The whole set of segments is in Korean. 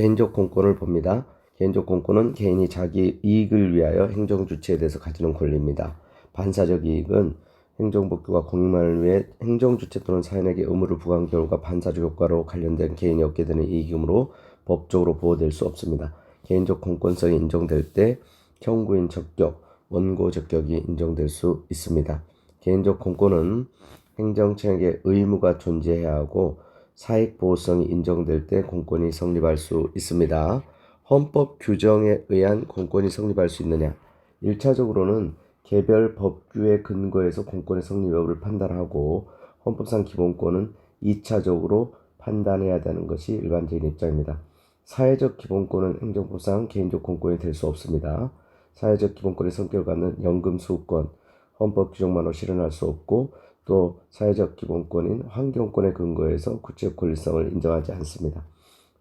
개인적 공권을 봅니다. 개인적 공권은 개인이 자기 이익을 위하여 행정 주체에 대해서 가지는 권리입니다. 반사적 이익은 행정복규가 공익만을 위해 행정 주체 또는 사인에게 의무를 부과한 결과 반사적 효과로 관련된 개인이 얻게 되는 이익이므로 법적으로 보호될 수 없습니다. 개인적 공권성이 인정될 때 형구인 적격, 원고 적격이 인정될 수 있습니다. 개인적 공권은 행정청에게 의무가 존재해야 하고 사익 보호성이 인정될 때 공권이 성립할 수 있습니다. 헌법 규정에 의한 공권이 성립할 수 있느냐? 1차적으로는 개별 법규에 근거해서 공권의 성립 여부를 판단하고 헌법상 기본권은 2차적으로 판단해야 되는 것이 일반적인 입장입니다. 사회적 기본권은 행정법상 개인적 공권이 될 수 없습니다. 사회적 기본권의 성격을 갖는 연금 수호권, 헌법 규정만으로 실현할 수 없고 또 사회적 기본권인 환경권에 근거해서 구체적 권리성을 인정하지 않습니다.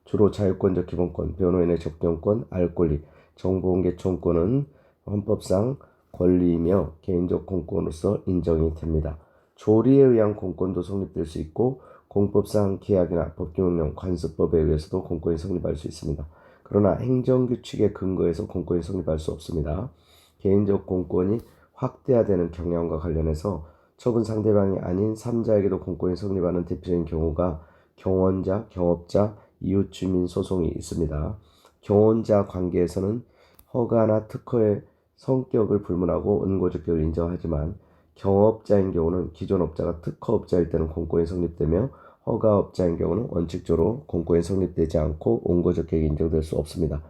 주로 자유권적 기본권, 변호인의 접견권, 알 권리, 정보공개 청권은 헌법상 권리이며 개인적 공권으로서 인정이 됩니다. 조리에 의한 공권도 성립될 수 있고 공법상 계약이나 법규명령, 관습법에 의해서도 공권이 성립할 수 있습니다. 그러나 행정규칙에 근거해서 공권이 성립할 수 없습니다. 개인적 공권이 확대화되는 경향과 관련해서 처분 상대방이 아닌 3자에게도 공권이 성립하는 대표적인 경우가 경원자, 경업자, 이웃 주민 소송이 있습니다. 경원자 관계에서는 허가나 특허의 성격을 불문하고 은고적격을 인정하지만 경업자인 경우는 기존 업자가 특허업자일 때는 공권이 성립되며 허가업자인 경우는 원칙적으로 공권이 성립되지 않고 온고적격이 인정될 수 없습니다.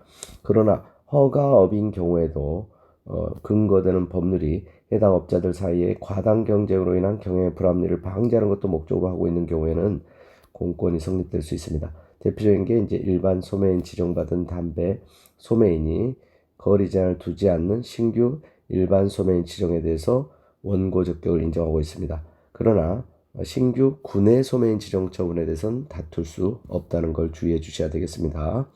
그러나 허가업인 경우에도 어, 근거되는 법률이 해당 업자들 사이에 과당 경쟁으로 인한 경영의 불합리를 방지하는 것도 목적으로 하고 있는 경우에는 공권이 성립될 수 있습니다. 대표적인 게 이제 일반 소매인 지정받은 담배 소매인이 거리 제한을 두지 않는 신규 일반 소매인 지정에 대해서 원고 적격을 인정하고 있습니다. 그러나 신규 군내 소매인 지정 처분에 대해서는 다툴 수 없다는 걸 주의해 주셔야 되겠습니다.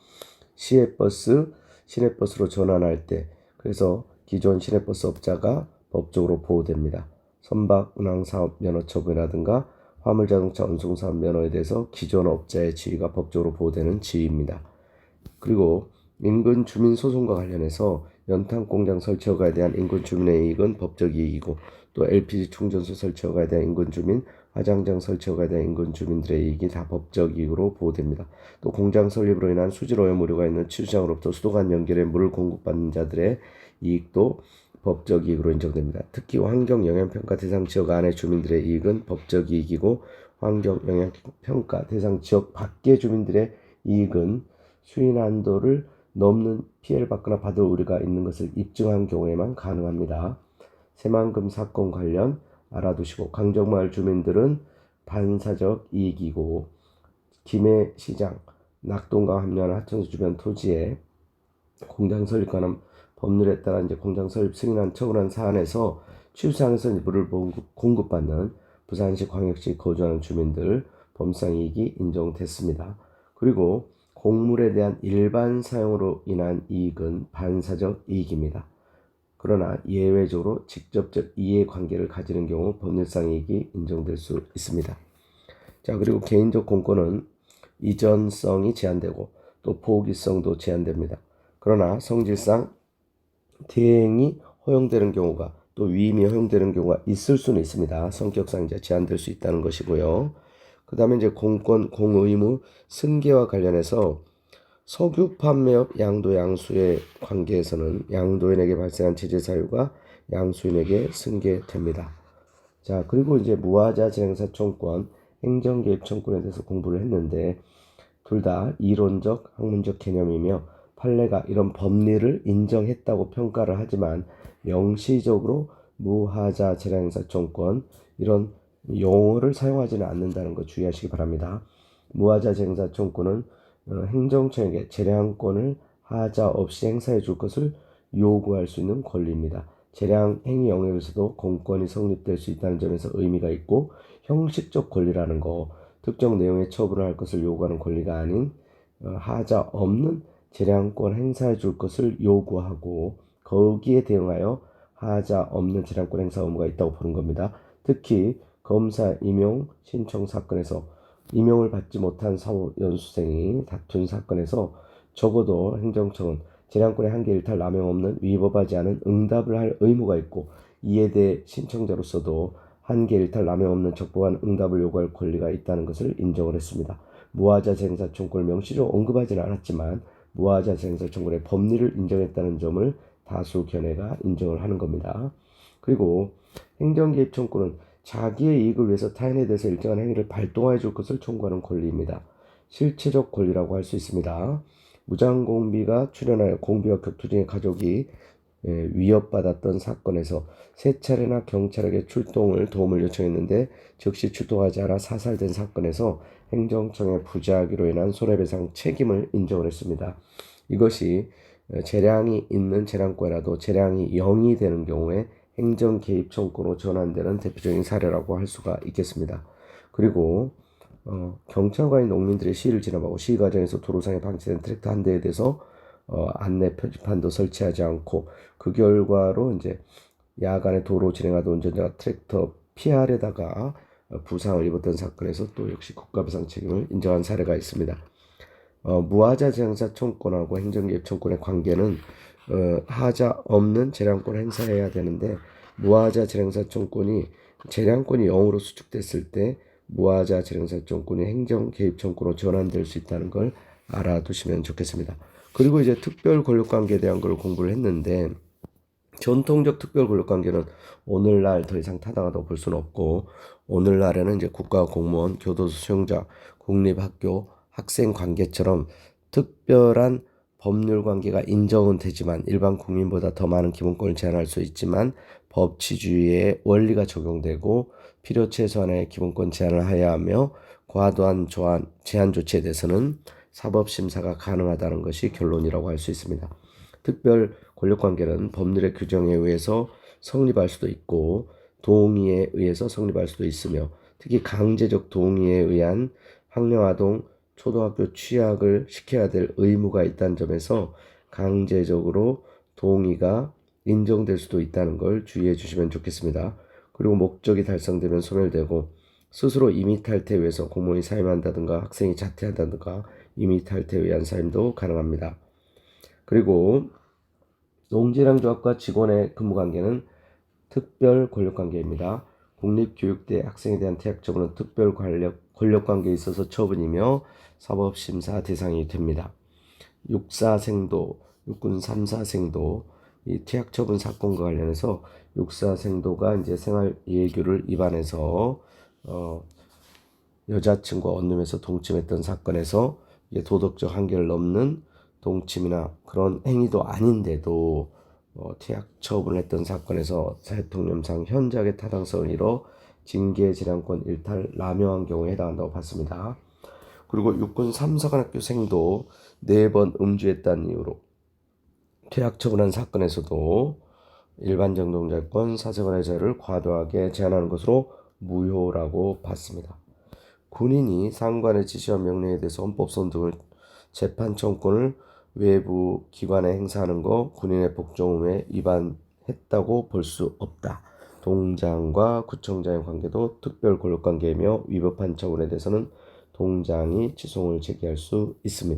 시외버스, 시내버스로 전환할 때 그래서 기존 시내버스 업자가 법적으로 보호됩니다. 선박 운항 사업 면허 처분이라든가 화물자동차 운송 사업 면허에 대해서 기존 업자의 지위가 법적으로 보호되는 지위입니다. 그리고 인근 주민 소송과 관련해서 연탄 공장 설치 허가에 대한 인근 주민의 이익은 법적 이익이고 또 LPG 충전소 설치 허가에 대한 인근 주민, 화장장 설치 허가에 대한 인근 주민들의 이익이 다 법적 이익으로 보호됩니다. 또 공장 설립으로 인한 수질 오염 우려가 있는 취수장으로부터 수도관 연결에 물을 공급받는 자들의 이익도 법적 이익으로 인정됩니다. 특히 환경 영향 평가 대상 지역 안의 주민들의 이익은 법적 이익이고 환경 영향 평가 대상 지역 밖의 주민들의 이익은 수인 한도를 넘는 피해를 받거나 받을 우려가 있는 것을 입증한 경우에만 가능합니다. 새만금 사건 관련 알아두시고 강정마을 주민들은 반사적 이익이고 김해시장 낙동강 합류하는 하천수 주변 토지에 공장 설립 관한 법률에 따라 이제 공장 설립 승인한 처분한 사안에서 취수장에서 물을 공급받는 부산시 광역시 거주하는 주민들 범상 이익이 인정됐습니다. 그리고 곡물에 대한 일반 사용으로 인한 이익은 반사적 이익입니다. 그러나 예외적으로 직접적 이해관계를 가지는 경우 법률상 이익이 인정될 수 있습니다. 자 그리고 개인적 공권은 이전성이 제한되고 또 포기성도 제한됩니다. 그러나 성질상 대행이 허용되는 경우가 또 위임이 허용되는 경우가 있을 수는 있습니다. 성격상 이제 제한될 수 있다는 것이고요. 그 다음에 이제 공권, 공의무, 승계와 관련해서 석유 판매업 양도 양수의 관계에서는 양도인에게 발생한 제재 사유가 양수인에게 승계됩니다. 자, 그리고 이제 무하자 재행사 청권, 행정개입 청권에 대해서 공부를 했는데 둘 다 이론적, 학문적 개념이며 판례가 이런 법리를 인정했다고 평가를 하지만 명시적으로 무하자 재량행사 청권 이런 용어를 사용하지는 않는다는 거 주의하시기 바랍니다. 무하자 재행사 청권은 어, 행정청에게 재량권을 하자 없이 행사해 줄 것을 요구할 수 있는 권리입니다. 재량 행위 영역에서도 공권이 성립될 수 있다는 점에서 의미가 있고 형식적 권리라는 거 특정 내용의 처분을 할 것을 요구하는 권리가 아닌 어, 하자 없는 재량권 행사해 줄 것을 요구하고 거기에 대응하여 하자 없는 재량권 행사 의무가 있다고 보는 겁니다. 특히 검사 임용 신청 사건에서 임용을 받지 못한 사법 연수생이 다툰 사건에서 적어도 행정청은 재량권의 한계 일탈 남용 없는 위법하지 않은 응답을 할 의무가 있고 이에 대해 신청자로서도 한계 일탈 남용 없는 적법한 응답을 요구할 권리가 있다는 것을 인정을 했습니다. 무하자 청구를 명시적으로 언급하지는 않았지만 무하자 재행사 청구의 법리를 인정했다는 점을 다수 견해가 인정을 하는 겁니다. 그리고 행정개입 청구는 자기의 이익을 위해서 타인에 대해서 일정한 행위를 발동하여 줄 것을 청구하는 권리입니다. 실체적 권리라고 할 수 있습니다. 무장공비가 출연하여 공비와 격투 중에 가족이 예, 위협받았던 사건에서 세 차례나 경찰에게 출동을 도움을 요청했는데 즉시 출동하지 않아 사살된 사건에서 행정청의 부재하기로 인한 손해배상 책임을 인정을 했습니다. 이것이 어, 재량이 있는 재량권이라도 재량이 0이 되는 경우에 행정 개입 청구로 전환되는 대표적인 사례라고 할 수가 있겠습니다. 그리고 어, 경찰관인 농민들의 시위를 진압하고 시위 과정에서 도로상에 방치된 트랙터 한 대에 대해서 어, 안내 표지판도 설치하지 않고 그 결과로 이제 야간에 도로 진행하던 운전자가 트랙터 피하려다가 어, 부상을 입었던 사건에서 또 역시 국가배상 책임을 인정한 사례가 있습니다. 어, 무하자 재량사 청권하고 행정개입 청권의 관계는 어, 하자 없는 재량권 행사해야 되는데 무하자 재량사 청권이 재량권이 0으로 수축됐을 때 무하자 재량사 청권이 행정 개입 청권으로 전환될 수 있다는 걸 알아두시면 좋겠습니다. 그리고 이제 특별 권력 관계에 대한 걸 공부를 했는데 전통적 특별 권력 관계는 오늘날 더 이상 타당하다고 볼 수는 없고 오늘날에는 이제 국가 공무원, 교도소 수용자, 국립학교, 학생 관계처럼 특별한 법률 관계가 인정은 되지만 일반 국민보다 더 많은 기본권을 제한할 수 있지만 법치주의의 원리가 적용되고 필요 최소한의 기본권 제한을 해야 하며 과도한 조한, 제한 조치에 대해서는 사법 심사가 가능하다는 것이 결론이라고 할 수 있습니다. 특별 권력 관계는 법률의 규정에 의해서 성립할 수도 있고 동의에 의해서 성립할 수도 있으며 특히 강제적 동의에 의한 학령아동 초등학교 취약을 시켜야 될 의무가 있다는 점에서 강제적으로 동의가 인정될 수도 있다는 걸 주의해 주시면 좋겠습니다. 그리고 목적이 달성되면 소멸되고 스스로 임의 탈퇴에 의해서 공무원이 사임한다든가 학생이 자퇴한다든가 임의 탈퇴에 의한 사임도 가능합니다. 그리고 농지량조합과 직원의 근무 관계는 특별 권력 관계입니다. 국립교육대 학생에 대한 퇴학 처분은 특별 권력, 권력 관계에 있어서 처분이며 사법심사 대상이 됩니다. 육사생도, 육군 삼사생도 이 퇴학 처분 사건과 관련해서 육사생도가 이제 생활 예규를 위반해서 어, 여자친구와 원룸에서 동침했던 사건에서 도덕적 한계를 넘는 동침이나 그런 행위도 아닌데도 어, 퇴학 처분을 했던 사건에서 대통령상 현저하게 타당성을 이뤄 징계질량권 일탈 남용한 경우에 해당한다고 봤습니다. 그리고 육군 삼사관학교생도 네 번 음주했다는 이유로 퇴학 처분한 사건에서도 일반 정동자권 사생활의 자유를 과도하게 제한하는 것으로 무효라고 봤습니다. 군인이 상관의 지시와 명령에 대해서 헌법소원 등을 재판 청구권을 외부 기관에 행사하는 거 군인의 복종음에 위반했다고 볼 수 없다. 동장과 구청장의 관계도 특별 권력 관계이며 위법 한 처분에 대해서는 동장이 치송을 제기할 수 있습니다.